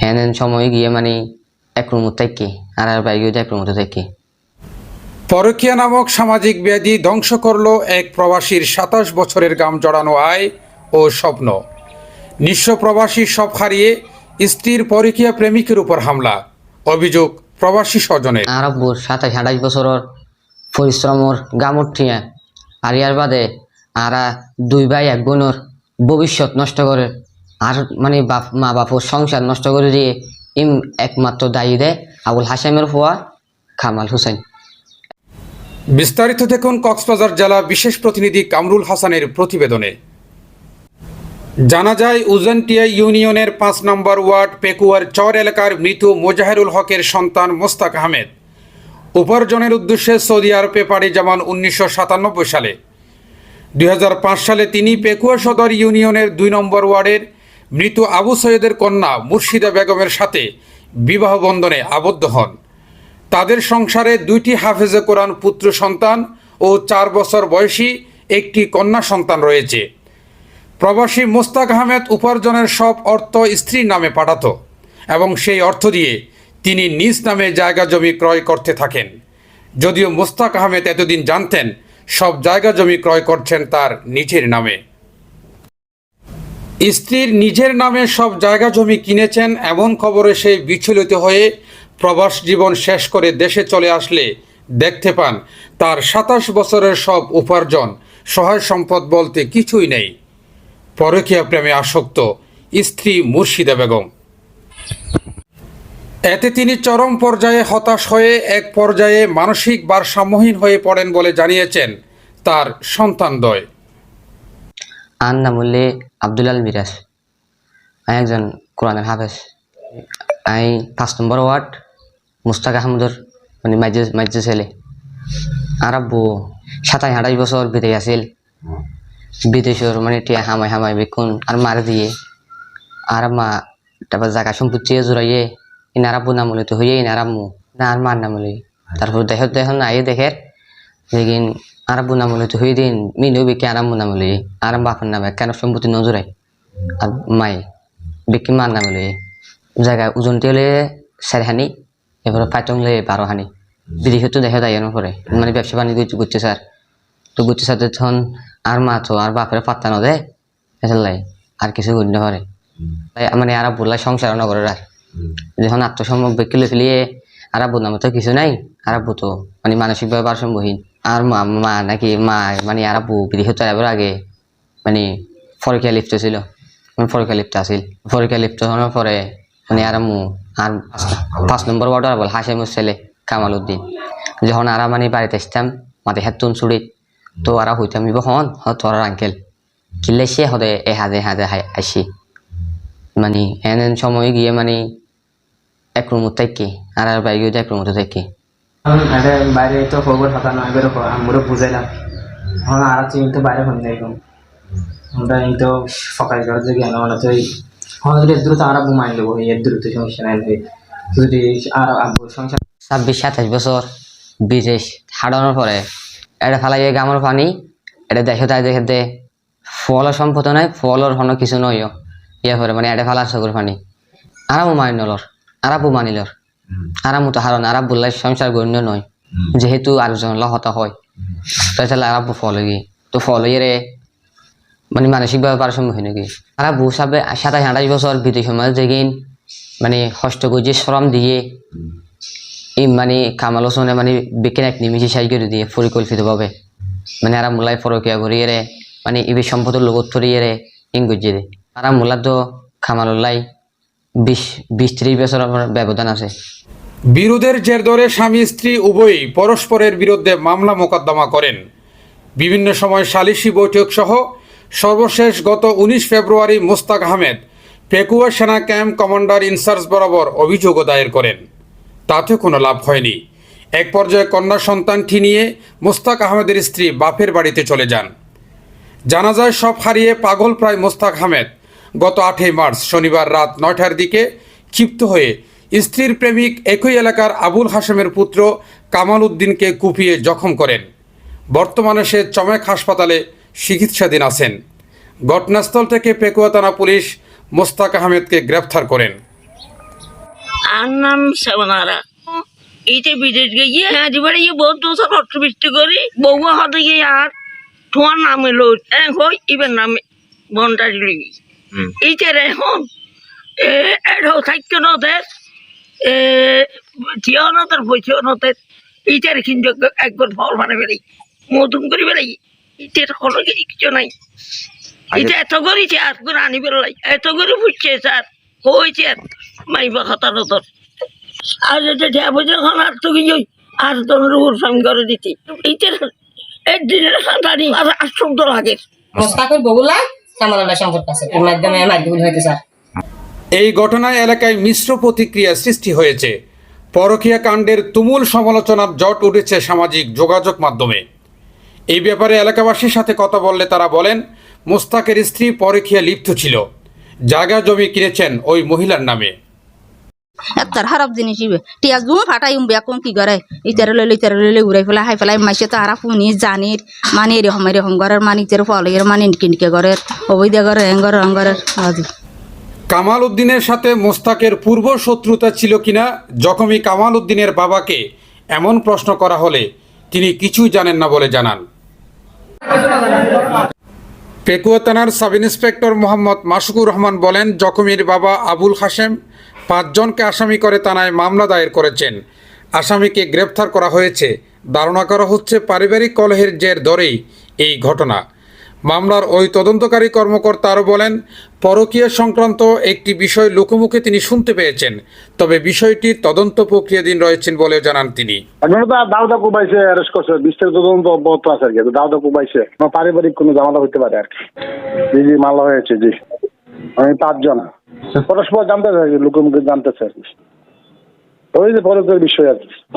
হ্যান সময় গিয়ে মানে এক রুমত থাকি আর আর বাইরে এক রুমতে থাকি। পরকীয়া নামক সামাজিক ব্যাধি ধ্বংস করল এক প্রবাসীর সাতাশ বছরের গাম জড়ানো আয় ও স্বপ্ন। নিঃস্ব প্রবাসী সব হারিয়ে স্ত্রীর পরকীয়া প্রেমিকের উপর হামলা অভিযোগ প্রবাসী স্বজনের। আর আব্বুর সাতাশ আঠাশ বছরের পরিশ্রমর গামর ঠিয়া আর ইয়ার বাদে আরা দুই ভাই এক বোনের ভবিষ্যৎ নষ্ট করে। আর মানে বাপ, মা বাপুর সংসার নষ্ট করে দিয়ে ইম একমাত্র দায়ী দেয় আবুল হাসেমের হওয়া খামাল হুসেন। বিস্তারিত দেখুন কক্সবাজার জেলা বিশেষ প্রতিনিধি কামরুল হাসানের প্রতিবেদনে। জানা যায়, উজানটিয়া ইউনিয়নের পাঁচ নম্বর ওয়ার্ড পেকুয়ার চর এলাকার মৃত মোজাহেরুল হকের সন্তান মোস্তাক আহমেদ। উপার্জনের উদ্দেশ্যে সৌদি আরবে পাড়ি জমান উনিশশো সাতানব্বই সালে। দুই হাজার পাঁচ সালে তিনি পেকুয়া সদর ইউনিয়নের দুই নম্বর ওয়ার্ডের মৃত আবু সৈয়দের কন্যা মুর্শিদা বেগমের সাথে বিবাহ বন্ধনে আবদ্ধ হন। তাদের সংসারে দুইটি হাফেজে কোরআন পুত্র সন্তান ও চার বছর বয়সী একটি কন্যা সন্তান রয়েছে। প্রবাসী মোস্তাক আহমেদ উপার্জনের সব অর্থ স্ত্রীর নামে পাঠাতো এবং সেই অর্থ দিয়ে তিনি নিজ নামে জায়গা জমি ক্রয় করতে থাকেন। যদিও মোস্তাক আহমেদ এতদিন জানতেন সব জায়গা জমি ক্রয় করছেন তার নিজের নামে। স্ত্রীর নিজের নামে সব জায়গা জমি কিনেছেন এমন খবরে সেই বিচলিত হয়ে প্রবাস জীবন শেষ করে দেশে চলে আসলে দেখতে পান তার সাতাশ বছরের সব উপার্জন। সহায় সম্পদ বলতে কিছুই নেই। পরকীয়া প্রেমে আসক্ত স্ত্রী মুর্শিদা বেগম। এতে তিনি চরম পর্যায়ে হতাশ হয়ে এক পর্যায়ে মানসিক ভারসাম্যহীন হয়ে পড়েন বলে জানিয়েছেন তার সন্তানদ্বয় আর নাম হলে আব্দুল আল মিরাজ। আমি একজন কোরআনের হাফেজ। আমি পাঁচ নম্বর ওয়ার্ড মুস্তাক আহমদর মানে মাইজ মাইজ ছেলে। আর আব্বু সাতাই আঠাশ বছর বিদেশ আছিল। বিদেশর মানে টিয়া হামাই হামাই বেকুন আর মার দিয়ে। আর মা তারপর জায়গা সম্পত্তি জোরাইয়ে ইনার আব্বু নাম হলে তো হইয়ে ইনার না আর মার নাম তারপর দেখ দেখ না আইয়ে দেখের আর আব্বু নাম হলে তো হয়ে দিন মিলেও বেকি আর আম্মু নাম হলে আর বাপের নামে কেন সম্পত্তি নজরাই আর মাই বেকি মার নাম হলে জায়গা ওজন তেলে চারি হানি এবারে পাইটং লে বারো হানি। বিদেশে তো দেখা যায় এর পরে মানে ব্যবসা বাণিজ্য করছে স্যার তো করছে স্যার তখন আর মা তো আর বাপের পাত্তা ন দেয় এসলাই আর কিছু করতে পারে তাই মানে আর আব্বুল্লাহ সংসার নগরের আর। যখন আত্মসম্ভব ব্যক্তি ফেলিয়ে আর আব্বুর নামে তো কিছু নাই, আর তো মানে মানসিকভাবে ভারসাম্যহীন। আর মা মা নাকি মা মানে আর আব্বু বিদেশ যাবার আগে মানে পরীক্ষা লিপ্ত ছিল। মানে পরীক্ষা লিপ্ত আছিল। পরীক্ষা লিপ্ত হওয়ার পরে মানে আর আম্মু আর পাঁচ- নম্বর ওয়ার্ডার বল, হাসেমুর ছেলে কামাল উদ্দিন। যখন আরা মানে বাড়িতে আসতাম মাতে হেতুন চুড়ি তো আরা হইতাম ইব হন তোর আঙ্কেল। কিনলে সে হদে এ হাজে হাজে আইসি। মানে এন এন সময় গিয়ে মানে এক থাকি আর আর বাইরে এক রুমতে থাকি এখন বাইরে তো খবর হাতা না করে আমরা বুঝাইলাম এখন আর চিনি তো বাইরে এরকম আমরা করে যে তো এখন যদি আর আব্বু মাইন দেবো এর দ্রুত সমস্যা নাই যদি আর আব্বু ছাব্বিশ সাতাশ বছর বিদেশ হারানোর পরে এটা ফেলাই গামর পানি এটা দেখে তাই দেখে দে ফলের সম্পদ নাই ফলের হন কিছু নয় ইয়ে করে মানে এটা ফেলার চকুর পানি। আরামও মানিনলর আরাবও মানিলর আরামও তো হারন আরাব বললে সংসার গণ্য নয়। যেহেতু আরেকজন লহত হয়। তাহলে আরাব্বু ফল গিয়ে। তো ফল রে মানে মানসিকভাবে ভারসাম্য হয়ে নাকি? আরাব্বু সাবে সাতাশ আঠাশ বছর বিদেশ সমাজ দেখিন মানে কষ্ট করে শ্রম দিয়ে এই মানে কামাল হোসেনে মানে বেকেন এক নিমিষে সাই করে দিয়ে পরিকল্পিতভাবে মানে আরা মোলাই ফরকিয়া করিয়ে রে মানে ইবে সম্পদের লগত ধরিয়ে রে ইং গুজিয়ে দে। আরা মোলা তো খামাল্লাই বিশ বিশ ত্রিশ বছর ব্যবধান আছে। বিরোধের জের ধরে স্বামী, স্ত্রী উভয়ই পরস্পরের বিরুদ্ধে মামলা মোকদ্দমা করেন। বিভিন্ন সময় সালিশি বৈঠক সহ সর্বশেষ গত উনিশ ফেব্রুয়ারি মোস্তাক আহমেদ পেকুয়া সেনা ক্যাম্প কমান্ডার ইনচার্জ বরাবর অভিযোগও দায়ের করেন। তাতে কোনো লাভ হয়নি। এক পর্যায়ে কন্যা সন্তানটি নিয়ে মোস্তাক আহমেদের স্ত্রী বাপের বাড়িতে চলে যান। জানা যায়, সব হারিয়ে পাগল প্রায় মোস্তাক আহমেদ গত আটই মার্চ শনিবার রাত নয়টার দিকে ক্ষিপ্ত হয়ে স্ত্রীর প্রেমিক একই এলাকার আবুল হাশেমের পুত্র কামাল উদ্দিনকে কুপিয়ে জখম করেন। বর্তমানে সে চমেক হাসপাতালে চিকিৎসাধীন আছেন। ঘটনাস্থল থেকে পেকুয়া থানা পুলিশ মোস্তাক আহমেদকে গ্রেপ্তার করেন। আর নাম সেবনারা এইটা বিদেশ গিয়ে হ্যাঁ ইয়ে বহুত বছর অট্টবৃষ্টি করি বউ হতে গিয়ে আর তোমার নামে লো হই ইবের নামে এখন এ এডো থাকতে নদের এ বইছেও নদের এইটার কিন্তু একবার ফল মানে বেড়াই মধুম করে বেড়াই এইটার হলো কিছু নাই। এটা এত করেছে আর করে আনি বেরোলাই এত করে ফুটছে স্যার হয়েছে মাইবা খাতা নতর আর এটা ঠেয়া এখন আর তো কিছু আর তোর স্বামী করে দিতি এইটার এই দিনের খাতানি আর আশ্চর্য লাগে। বগুলা? সম্পর্ক আছে মাধ্যমে মাধ্যমিক হইতে স্যার। এই ঘটনায় এলাকায় মিশ্র প্রতিক্রিয়া সৃষ্টি হয়েছে। পরকীয়া কাণ্ডের তুমুল সমালোচনার জট উঠেছে সামাজিক যোগাযোগ মাধ্যমে। এই ব্যাপারে এলাকাবাসীর সাথে কথা বললে তারা বলেন, মোস্তাকের স্ত্রী পরকীয়া লিপ্ত ছিল। জায়গা জমি কিনেছেন ওই মহিলার নামে। এত্তার খারাপ জিনিস ইবে মানে এরকম এরকম ঘরের মানে ইতারে এর মানে ঘরের অবৈধ ঘরের হ্যাং ঘরের কামাল উদ্দিনের সাথে মোস্তাকের পূর্ব শত্রুতা ছিল কিনা, জখমি কামাল উদ্দিনের বাবাকে এমন প্রশ্ন করা হলে তিনি কিছুই জানেন না বলে জানান। পেকুয়া থানার সাব ইন্সপেক্টর মোহাম্মদ মাসুকুর রহমান বলেন, জখমির বাবা আবুল হাসেম পাঁচজনকে আসামি করে থানায় মামলা দায়ের করেছেন। আসামিকে গ্রেপ্তার করা হয়েছে। ধারণা করা হচ্ছে, পারিবারিক কলহের জের ধরেই এই ঘটনা। মামলার ওই তদন্তকারী কর্মকর্তা আরও বলেন, পরকীয়া সংক্রান্ত একটি বিষয় লোকমুখে তিনি শুনতে পেয়েছেন, তবে বিষয়টি তদন্ত প্রক্রিয়াধীন রয়েছেন বলেও জানান তিনি। করছে, বিস্তারিত আছে আর কি দাউদা কুবাইছে পারিবারিক কোনো ঝামেলা হতে পারে আর কি। জি জি, মামলা হয়েছে, জি। আমি পাঁচজন। পরস্পর জানতে চাই লোকের মুখে জানতে চাই ওই যে পরকের বিষয় আর কি।